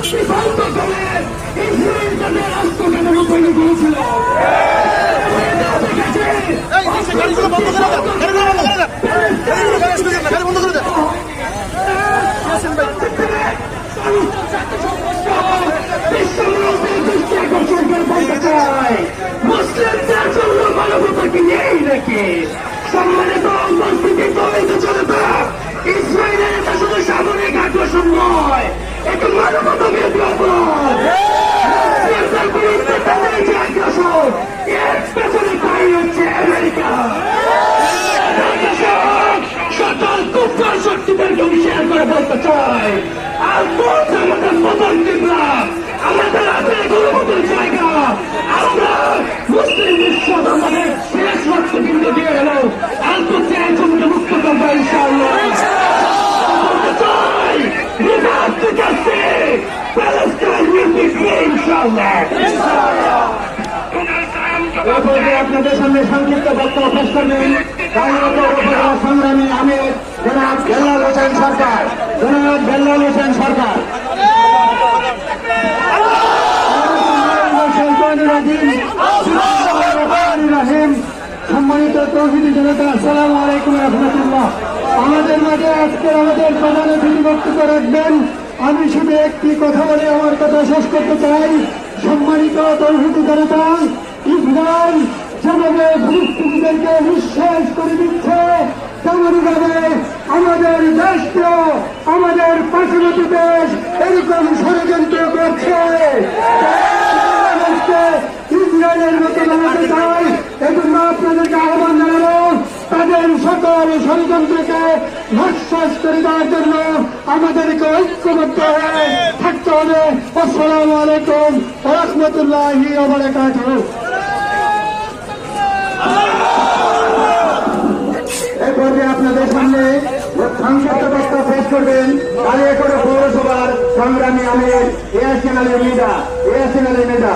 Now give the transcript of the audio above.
65 বছরের এই ভুলের জন্য রাষ্ট্র ইসরায়েলের বলতে আর বলছে আমাদের মদন কিবলা আমাদের হাতে গণমতের জায়গা। আমরা মুসলিম বিশ্ব আমাদের শেষ রক্ত দিয়ে গেল। আর তো জমিকে মুক্ত করব ইনশাআল্লাহ। রিপাবলিক will be free, ইনশাআল্লাহ। এরপরে আপনাদের সামনে সংক্ষিপ্ত বক্তব্য পেশ করবেন। সংগ্রামী আমির জনাব বেল্লাল হোসেন সরকার। জনাব বেল্লাল হোসেন সরকার। সম্মানিত তৌহিদি জনতা, আসসালামু আলাইকুম রহমতুল্লাহ। আমাদের মাঝে আজকের আমাদের প্রধান অতিথি বক্তব্য রাখবেন। আমি শুধু একটি কথা বলে আমার কথা শেষ করতে চাই। সম্মানিত তৌহিদি জনতা ইসরায়েল যেভাবে ফিলিস্তিনিদেরকে নিঃশেষ করে দিচ্ছে, তেমনভাবে আমাদের দেশকেও আমাদের পার্শ্ববর্তী দেশ এরকম ষড়যন্ত্র করছে। ইসরায়েলের মতো বানাতে চাই এজন্য আপনাদেরকে আহ্বান জানাব, তাদের সকল ষড়যন্ত্রকে ভস্বাস করে দেওয়ার জন্য আমাদেরকে ঐক্যবদ্ধ হয়ে থাকতে হবে। আসসালামু আলাইকুম রহমতুল্লাহি ওবারাকাতুহু এই পর্যায়ে আপনাদের সামনে সংসদ ব্যবস্থা পেশ করবেন। কালিয়াকড় পৌরসভার সংগ্রামী আমির ইয়াসিন আলী মিদা ইয়াসিন আলী মিদা